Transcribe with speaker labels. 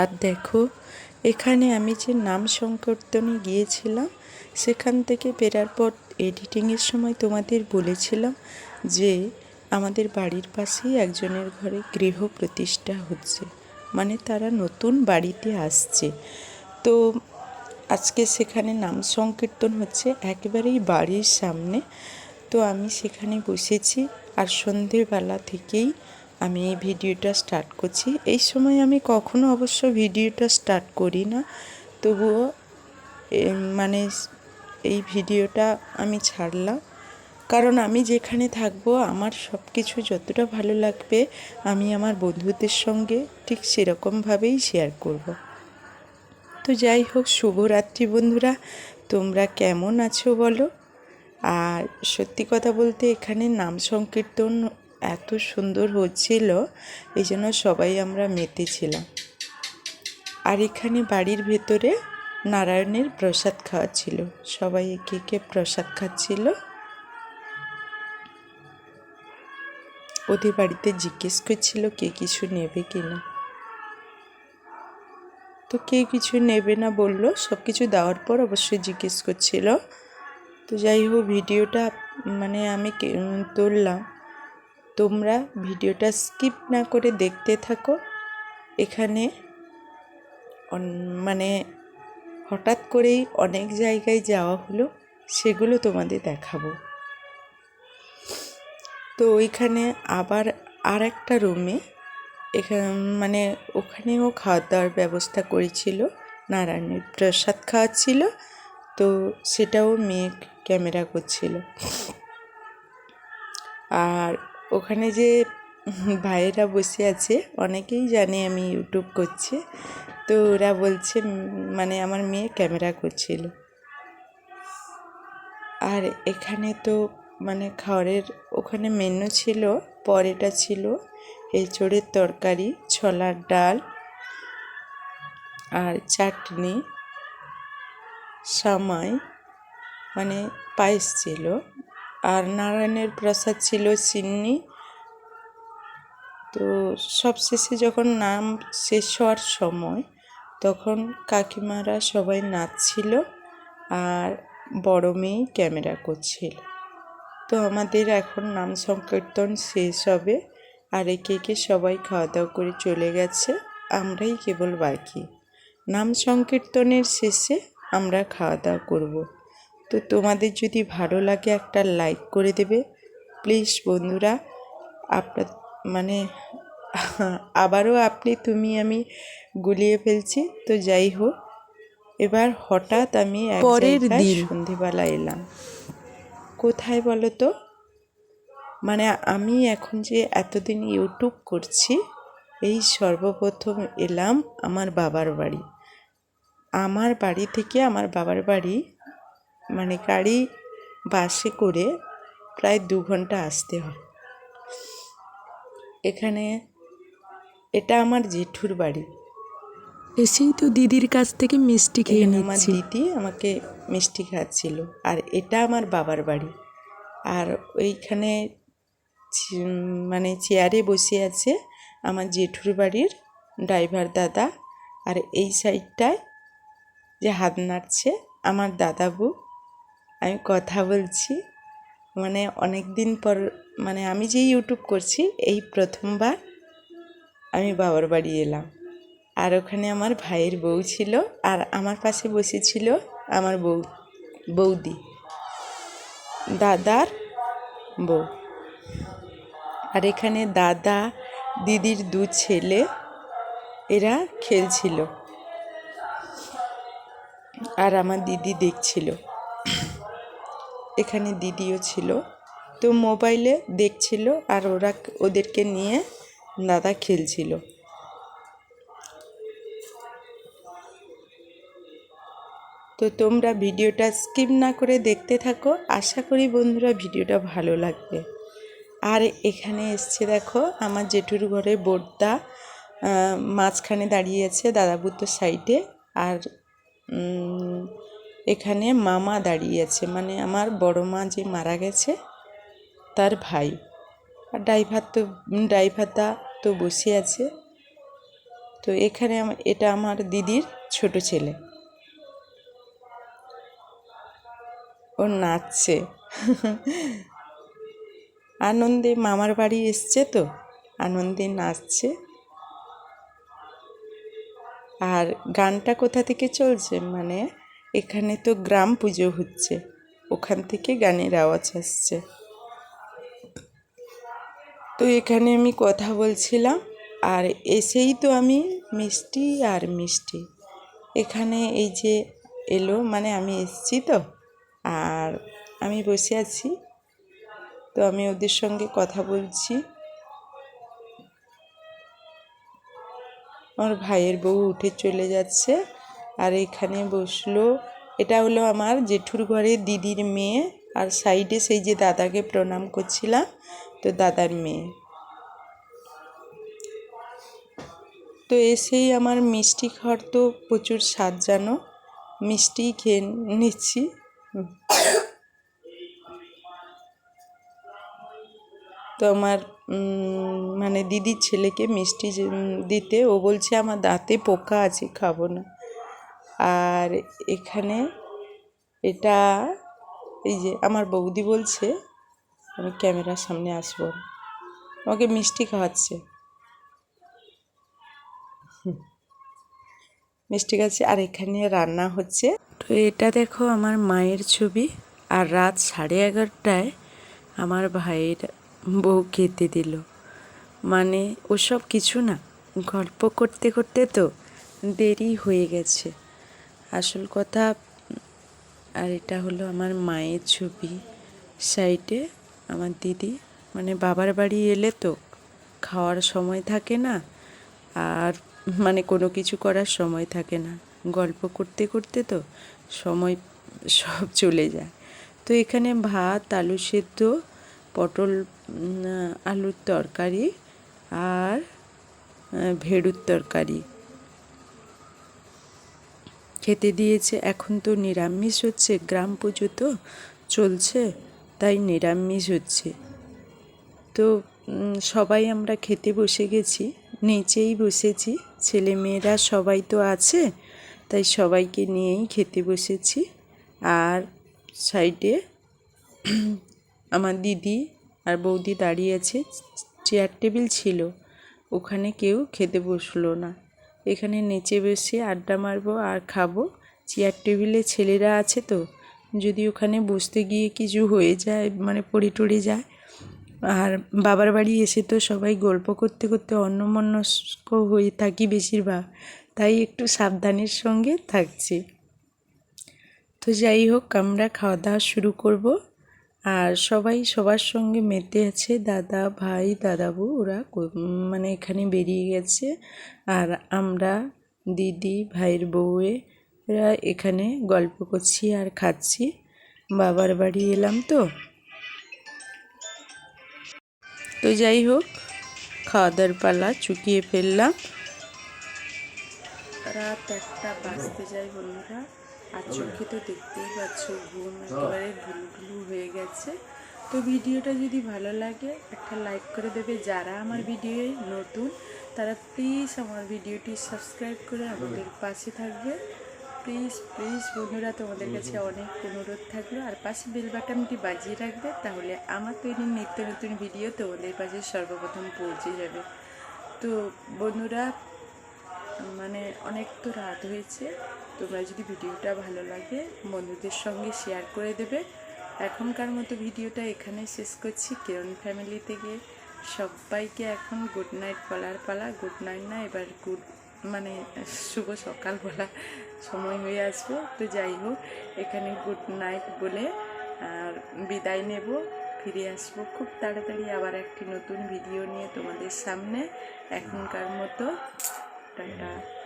Speaker 1: আর দেখো, এখানে আমি যে নাম সংকীর্তনে গিয়েছিলাম, সেখান থেকে ফেরার পর এডিটিংয়ের সময় তোমাদের বলেছিলাম যে আমাদের বাড়ির পাশেই একজনের ঘরে গৃহ প্রতিষ্ঠা হচ্ছে। মানে তারা নতুন বাড়িতে আসছে। তো আজকে সেখানে নাম সংকীর্তন হচ্ছে, একেবারেই বাড়ির সামনে। তো আমি সেখানে বসেছি আর সন্ধেবেলা থেকেই আমি এই ভিডিওটা স্টার্ট করছি। এই সময় আমি কখনো অবশ্য ভিডিওটা স্টার্ট করি না, তবুও মানে এই ভিডিওটা আমি ছাড়লাম। কারণ আমি যেখানে থাকব, আমার সব কিছু যতটা ভালো লাগবে, আমি আমার বন্ধুদের সঙ্গে ঠিক সেরকমভাবেই শেয়ার করব। তো যাই হোক, শুভরাত্রি বন্ধুরা, তোমরা কেমন আছো বলো? আর সত্যি কথা বলতে এখানে নাম সংকীর্তন এত সুন্দর হচ্ছিল, এই জন্য সবাই আমরা মেতেছিলাম আর এখানে বাড়ির ভেতরে নারায়ণের প্রসাদ খাওয়াচ্ছিল সবাই একে একে প্রসাদ খাচ্ছিল। ওদের বাড়িতে জিজ্ঞেস করছিল, কে কিছু নেবে কি না তো কে কিছু নেবে না বলল সব কিছু দেওয়ার পর অবশ্যই জিজ্ঞেস করছিল তো যাই হোক, ভিডিওটা মানে আমি তুললাম। তোমরা ভিডিওটা স্কিপ না করে দেখতে থাকো। এখানে মানে হঠাৎ করেই অনেক জায়গায় যাওয়া হলো, সেগুলো তোমাদের দেখাবো। তো ওইখানে আবার আর একটা রুমে এখানে মানে ওখানেও খাওয়া দাওয়ার ব্যবস্থা করেছিল, নারায়ণের প্রসাদ খাওয়াচ্ছিল। তো সেটাও মেয়ে ক্যামেরা করছিল। আর ওখানে যে ভাইয়েরা বসে আছে, অনেকেই জানে আমি ইউটিউব করছি। তো ওরা বলছে মানে আমার মেয়ে ক্যামেরা করছিল। আর এখানে তো মানে খাওয়ারের ওখানে মেনু ছিল, পরেটা ছিল, এঁচড়ের তরকারি, ছোলার ডাল, আর চাটনি, সামাই মানে পায়েস ছিল আর নারায়ণের প্রসাদ ছিল সিন্নি তো সব শেষে যখন নাম শেষ হওয়ার সময় তখন কাকিমারা সবাই নাচছিল আর বড় মেয়ে ক্যামেরা করছিল। তো আমাদের এখন নাম সংকীর্তন শেষ হবে আর একে একে সবাই খাওয়া দাওয়া করে চলে গেছে। আমরাই কেবল বাকি। নাম সংকীর্তনের শেষে আমরা খাওয়া দাওয়া করব। তো তোমাদের যদি ভালো লাগে একটা লাইক করে দেবে। প্লিজ বন্ধুরা আপনার মানে আবারও আপনি তুমি আমি গুলিয়ে ফেলছি। তো যাই হোক এবার হঠাৎ আমি
Speaker 2: পরের দিন।
Speaker 1: সন্ধেবেলা এলাম। কোথায় বলো তো? মানে আমি এখন যে এতদিন ইউটিউব করছি এই সর্বপ্রথম এলাম আমার বাবার বাড়ি। আমার বাড়ি থেকে আমার বাবার বাড়ি মানে গাড়ি বাসে করে প্রায় দু ঘণ্টা আসতে হয়। এখানে এটা আমার জেঠুর বাড়ি।
Speaker 2: এসেই তো দিদির কাছ থেকে মিষ্টি খেয়ে
Speaker 1: আমার দিদি আমাকে মিষ্টি খাচ্ছিল। আর এটা আমার বাবার বাড়ি। আর ওইখানে মানে চেয়ারে বসে আছে আমার জেঠুর বাড়ির ড্রাইভার দাদা। আর এই সাইডটায় যে হাত নাড়ছে আমার দাদাবু আমি কথা বলছি। মানে অনেক দিন পর মানে আমি যে ইউটিউব করছি, এই প্রথমবার আমি বাবার বাড়ি এলাম। আর ওখানে আমার ভাইয়ের বউ ছিল, আর আমার পাশে বসেছিল আমার বউ, বৌদি, দাদার বউ। আর এখানে দাদা, দিদির দু ছেলে, এরা খেলছিল। আর আমার দিদি দেখছিল। এখানে দিদিও ছিল। তো মোবাইলে দেখছিল আর ওরা ওদেরকে নিয়ে দাদা খেলছিল। তো তোমরা ভিডিওটা স্কিপ না করে দেখতে থাকো। আশা করি বন্ধুরা ভিডিওটা ভালো লাগবে। আর এখানে এসছে দেখো আমার জেঠুর ঘরে বোর্দা মাঝখানে দাঁড়িয়ে আছে দাদাবুর তো সাইডে আর এখানে মামা দাঁড়িয়ে আছে। মানে আমার বড় মা যে মারা গেছে, তার ভাই। আর ড্রাইভার তো ড্রাইভারদা তো বসে আছে। তো এখানে এটা আমার দিদির ছোট ছেলে। ও নাচছে। আনন্দে মামার বাড়ি এসছে তো, আনন্দে নাচছে। আর গানটা কোথা থেকে চলছে? মানে এখানে তো গ্রাম পুজো হচ্ছে। ওখান থেকে গানের আওয়াজ আসছে। তো এখানে আমি কথা বলছিলাম, আর এসেই তো আমি মিষ্টি আর মিষ্টি। এখানে এই যে এলো মানে আমি এসছি তো, আর আমি বসে আছি। তো আমি ওদের সঙ্গে কথা বলছি। আমার ভাইয়ের বউ উঠে চলে যাচ্ছে। আর এখানে বসল। এটা হলো আমার জেঠুর ঘরে দিদির মেয়ে। আর সাইডে সেই যে দাদাকে প্রণাম করছিলাম, তো দাদার মেয়ে। তো এসেই আমার মিষ্টি খাওয়ার তো প্রচুর স্বাদ জানো। মিষ্টি খেয়ে নিচ্ছি। তো আমার মানে দিদির ছেলেকে মিষ্টি দিতে, ও বলছে আমার দাঁতে পোকা আছে, খাব না। আর এখানে এটা এই যে আমার বৌদি বলছে, আমি ক্যামেরার সামনে আসব। আমাকে মিষ্টি খাওয়াচ্ছে। মিষ্টি খাচ্ছে। আর এখানে রান্না হচ্ছে। তো এটা দেখো আমার মায়ের ছবি। আর রাত সাড়ে এগারোটায় আমার ভাইয়ের বউ খেতে দিল। মানে ওসব কিছু না, গল্প করতে করতে তো দেরি হয়ে গেছে। আসল কথা, আর এটা হলো আমার মায়ের ছবি। সাইডে আমার দিদি মানে বাবার বাড়ি এলে তো খাওয়ার সময় থাকে না, আর মানে কোনো কিছু করার সময় থাকে না। গল্প করতে করতে তো সময় সব চলে যায়। তো এখানে ভাত, আলু সেদ্ধ, পটল আলুর তরকারি আর ভেড়ুর তরকারি। খেতে দিয়েছে। এখন তো নিরামিষ হচ্ছে, গ্রাম পুজো তো চলছে, তাই নিরামিষ হচ্ছে। তো সবাই আমরা খেতে বসে গেছি, নিচেই বসেছি। ছেলে মেয়েরা সবাই তো আছে, তাই সবাইকে নিয়েই খেতে বসেছি। আর সাইডে আমার দিদি আর বৌদি দাঁড়িয়ে আছে, চেয়ার টেবিল ছিল, ওখানে কেউ খেতে বসল না। এখানে নেচে বসে আড্ডা মারবো আর খাব। চেয়ার টেবিলে ছেলেরা আছে তো, যদি ওখানে বসতে গিয়ে কিছু হয়ে যায় মানে পড়ে টড়ে যায়। আর বাবার বাড়ি এসে তো সবাই গল্প করতে করতে অন্যমনস্ক হয়ে থাকি বেশিরভাগ, তাই একটু সাবধানের সঙ্গে থাকছি। তো যাই হোক, আমরা খাওয়া দাওয়া শুরু করব। আর সবাই সবার সঙ্গে মেতে আছে। দাদা, ভাই, দাদাবু, ওরা মানে এখানে বেরিয়ে গেছে। আর আমরা, দিদি, ভাইয়ের বউয়েরা এখানে গল্প করছি আর খাচ্ছি। বাবার বাড়ি এলাম তো। তো যাই হোক খাওয়া দাওয়ার পালা চুকিয়ে ফেললাম। রাত একটা বাজতে যায় বন্ধুরা। আর চোখে তো দেখতেই পাচ্ছ ঘুম একেবারে ঢুলঢুলু হয়ে গেছে। তো ভিডিওটা যদি ভালো লাগে একটা লাইক করে দেবে। যারা আমার ভিডিও নতুন তারা প্লিজ আমার ভিডিওটি সাবস্ক্রাইব করে আমাদের পাশে থাকবে। প্লিজ প্লিজ বন্ধুরা তোমাদের কাছে অনেক অনুরোধ থাকল। আর পাশে বেল বাটনটি বাজিয়ে রাখবে তাহলে আমার তৈরি নিত্য নতুন ভিডিও তোমাদের পাশে সর্বপ্রথম পৌঁছে যাবে। তো বন্ধুরা মানে অনেক তো রাত হয়েছে, তোমরা যদি ভিডিওটা ভালো লাগে, বন্ধুদের সঙ্গে শেয়ার করে দেবে। এখনকার মতো ভিডিওটা এখানে শেষ করছি। কেরন ফ্যামিলি থেকে সবাইকে এখন গুড নাইট বলার পালা। গুড নাইট না, এবার গুড মানে শুভ সকাল বলা সময় হয়ে আসবে। তো যাই হোক, এখানে গুড নাইট বলে, আর বিদায় নেব। ফিরে আসব খুব তাড়াতাড়ি আবার একটি নতুন ভিডিও নিয়ে তোমাদের সামনে এখনকার মতো। 对对。